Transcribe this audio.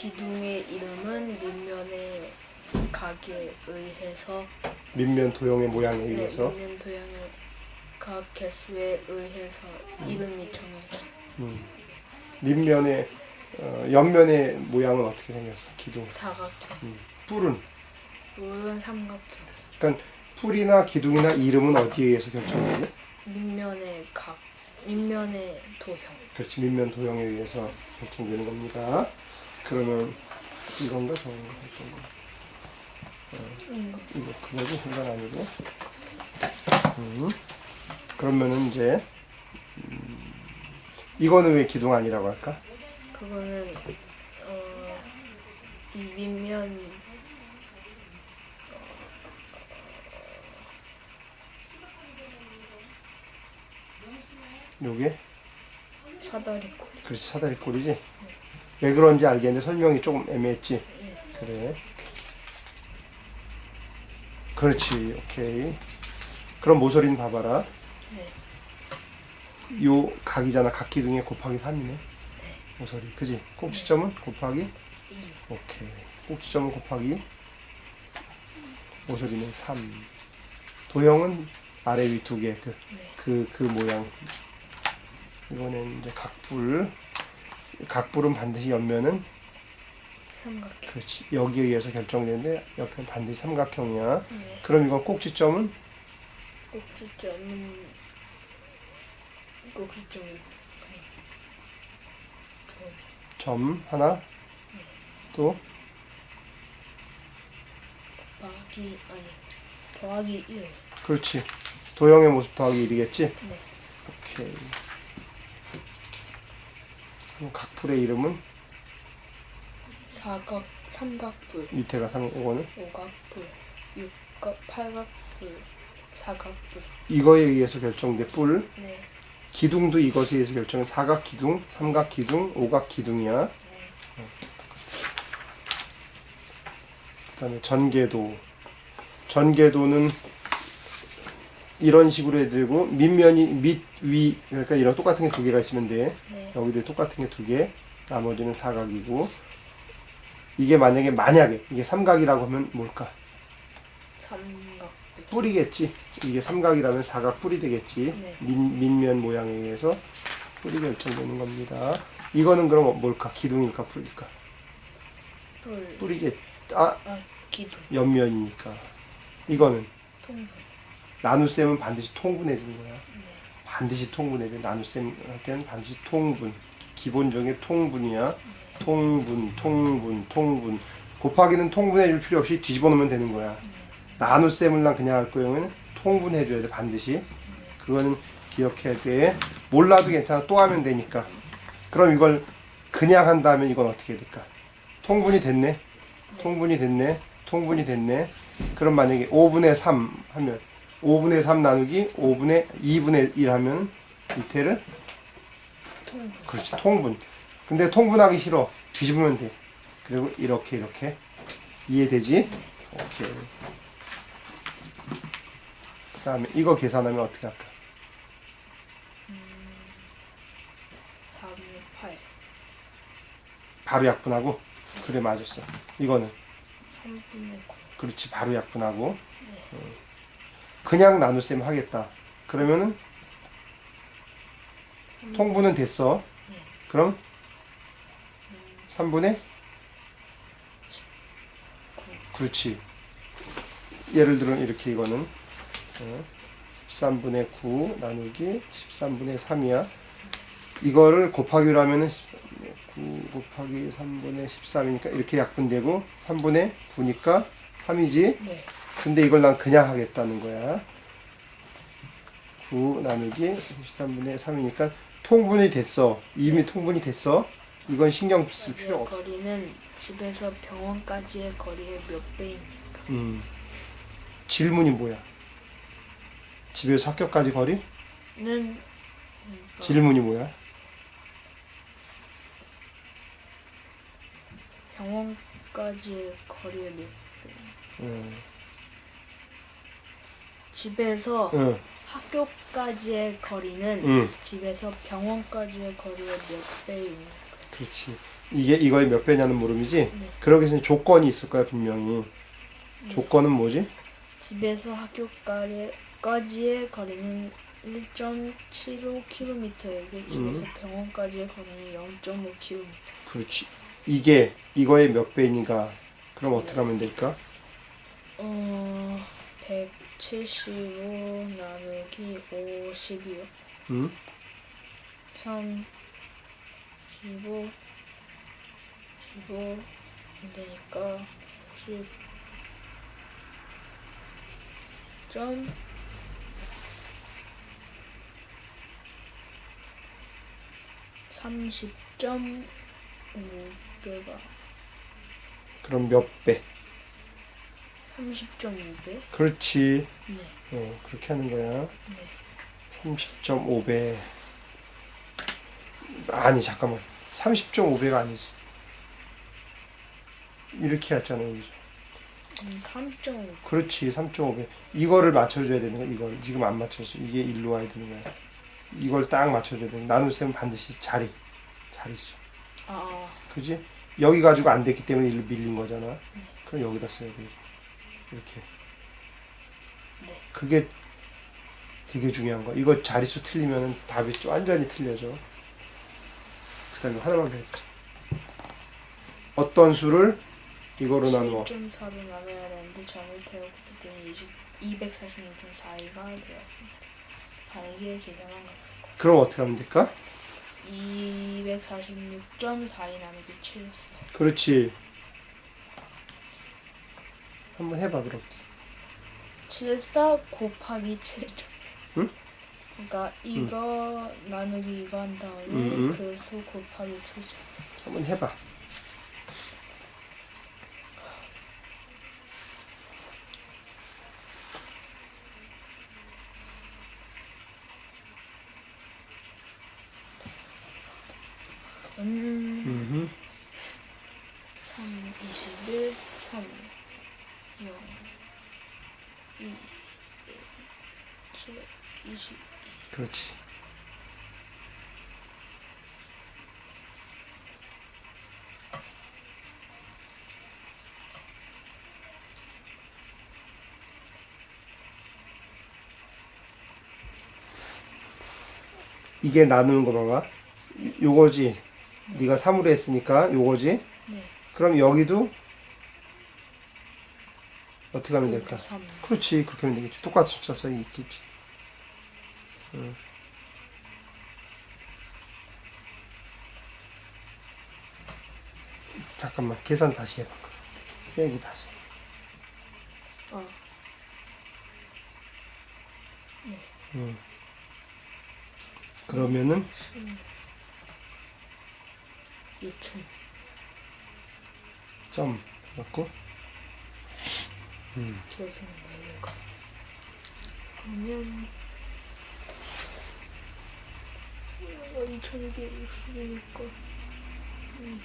기둥의 이름은 밑면의 각에 의해서 밑면 도형의 모양에 네, 의해서 밑면 도형의 각 개수에 의해서 이름이 정해져. 음. 밑면의 어, 옆면의 모양은 어떻게 생겼어? 기둥. 사각형. 음. 뿔은 물은 삼각형. 그러니까 뿔이나 기둥이나 이름은 어디에 의해서 결정되지? 밑면의 각. 밑면의 도형. 그렇지 밑면 도형에 의해서 결정되는 겁니다. 그러면 이건가 저건가 저건가 음, 이거 그거지 이건 아니고 음. 그러면은 이제 음, 이거는 왜 기둥 아니라고 할까? 그거는 어, 이 밑면 요게 사다리꼴. 그렇지 사다리 꼴이지. 왜 그런지 알겠는데 설명이 조금 애매했지. 그래. 그렇지 오케이. 그럼 모서리는 봐봐라. 네. 요 각이잖아. 각 기둥에 곱하기 3이네. 모서리. 그지? 꼭지점은 곱하기 이. 오케이. 꼭지점은 곱하기 모서리는 3. 도형은 아래 위 두 개. 그, 네. 그, 그 모양. 이거는 이제 각불. 각불은 반드시 옆면은 삼각형. 그렇지. 여기에 의해서 결정되는데 옆에는 반드시 삼각형이야. 네. 그럼 이건 꼭지점은 꼭지점은 꼭지점이 그냥 저점 하나 또 더하기 아니 더하기 1. 그렇지. 도형의 모습 더하기 1이겠지? 네. 오케이. 그럼 각불의 이름은 사각 삼각뿔, 밑에가 삼 이거는 오각뿔, 육각 팔각뿔, 사각뿔. 이거에 의해서 결정된 뿔. 네. 기둥도 이것에 의해서 결정된 사각 기둥, 삼각 기둥, 오각 기둥이야. 그다음에 전개도. 전개도는 이런 식으로 해야 되고 밑면이 밑, 위 그러니까 이런 똑같은 게 두 개가 있으면 돼. 네. 여기도 똑같은 게 두 개. 나머지는 사각이고 이게 만약에 만약에 이게 삼각이라고 하면 뭘까? 삼각뿔. 뿔이겠지. 이게 삼각이라면 사각 뿔이 되겠지. 네. 밑, 밑면 모양에 의해서 뿔이 결정되는 겁니다. 이거는 그럼 뭘까? 기둥일까? 뿔. 뿔이겠. 아 아 기둥. 옆면이니까. 이거는 통분. 나눗셈은 반드시 통분해 주는 거야. 네. 반드시 통분해 줘. 나눗셈 할 때는 반드시 통분. 기본적인 통분이야. 통분, 통분, 통분. 곱하기는 통분해 줄 필요 없이 뒤집어 놓으면 되는 거야. 나눗셈을 난 그냥 할 거면 통분해 줘야 돼 반드시. 그거는 기억해야 돼. 몰라도 괜찮아. 또 하면 되니까. 그럼 이걸 그냥 한다면 이건 어떻게 될까? 통분이 됐네. 통분이 됐네. 통분이 됐네. 그럼 만약에 5분의 3 하면 5분의 3 나누기 5분의 2분의 1 하면 밑에를 통분. 그렇지 통분. 근데 통분하기 싫어. 뒤집으면 돼. 그리고 이렇게 이렇게 이해되지? 오케이. 그 다음에 이거 계산하면 어떻게 할까? 4분의 8. 바로 약분하고 그래 맞았어. 이거는 3분의 9. 그렇지 바로 약분하고 어. 그냥 나눗셈 하겠다. 그러면은 삼- 통분은 됐어. 네. 그럼 3분의 9. 그렇지. 예를 들어 이렇게 이거는 어, 13분의 9 나누기 13분의 3이야. 이거를 곱하기로 하면은 9 곱하기 3분의 13이니까 이렇게 약분되고 3분의 9니까 3이지. 네. 근데 이걸 난 그냥 하겠다는 거야. 9 나누기 13분의 3이니까 통분이 됐어. 이미 통분이 됐어. 이건 신경 쓸 필요 이 없어. 거리는 집에서 병원까지의 거리의 몇 배입니까? 음. 질문이 뭐야? 집에서 학교까지 거리? 는 그러니까 질문이 뭐야? 병원까지의 거리의 몇 배? 응. 집에서 응. 학교까지의 거리는 응. 집에서 병원까지의 거리의 몇 배입니까? 그렇지. 이게 이거의 몇 배냐는 물음이지. 네. 그러기 전에 조건이 있을 거야 분명히. 조건은 뭐지? 집에서 학교까지의 거리는 1.75km이고 집에서 병원까지의 거리는 0.5km. 그렇지. 이게 이거의 몇 배니까 그럼 어떻게 하면 될까? 어, 175 나누기 50이요. 응? 3, 15, 15 안 되니까 10 점 삼십 점 오배가 그럼 몇 배? 삼십 점 오배? 그렇지. 네, 어, 그렇게 하는 거야. 네. 30.5배. 아니, 잠깐만. 30.5배가 아니지. 이렇게 했잖아, 여기서. 음, 3.5 그렇지, 3.5배. 이거를 맞춰줘야 되는 거야, 이걸. 지금 안 맞췄어. 이게 일로 와야 되는 거야. 이걸 딱 맞춰줘야 돼. 나눗셈은 반드시 자리. 자리 수. 아, 그지? 여기 가지고 안 됐기 때문에 일로 밀린 거잖아. 그럼 여기다 써야 돼. 이렇게. 네. 그게 되게 중요한 거야. 이거 자릿수 틀리면 답이 완전히 틀려져. 그 다음에 하나만 더 해보자. 어떤 수를 이거로 나누어. 7.4로 나눠야 되는데 잘못해왔기 때문에 20, 246.42가 되었습니다. 바르게 계산한 것을 그럼 어떻게 하면 될까? 246.42 나누기 7세 그렇지. 한번 해봐, 그럼. 7사 곱하기 7.4 응? 그러니까 이거 나누기 이거 한 다음에 응, 응. 그 수 곱하기 7.4 한번 해봐. 음, 음. 3, 21, 3, 0, 2, 7, 20 그렇지. 이게 나누는 거 봐봐. 요거지. 네가 3으로 했으니까 요거지. 네. 그럼 여기도 어떻게 하면 될까? 3 그렇지. 그렇게 하면 되겠지. 똑같은 숫자 써야 있겠지. 응. 잠깐만. 계산 다시 해봐. 빼기 다시. 어, 응. 그러면은 6천 점 맞고 계산 내려가 그러면 이거 2260이니까. 음,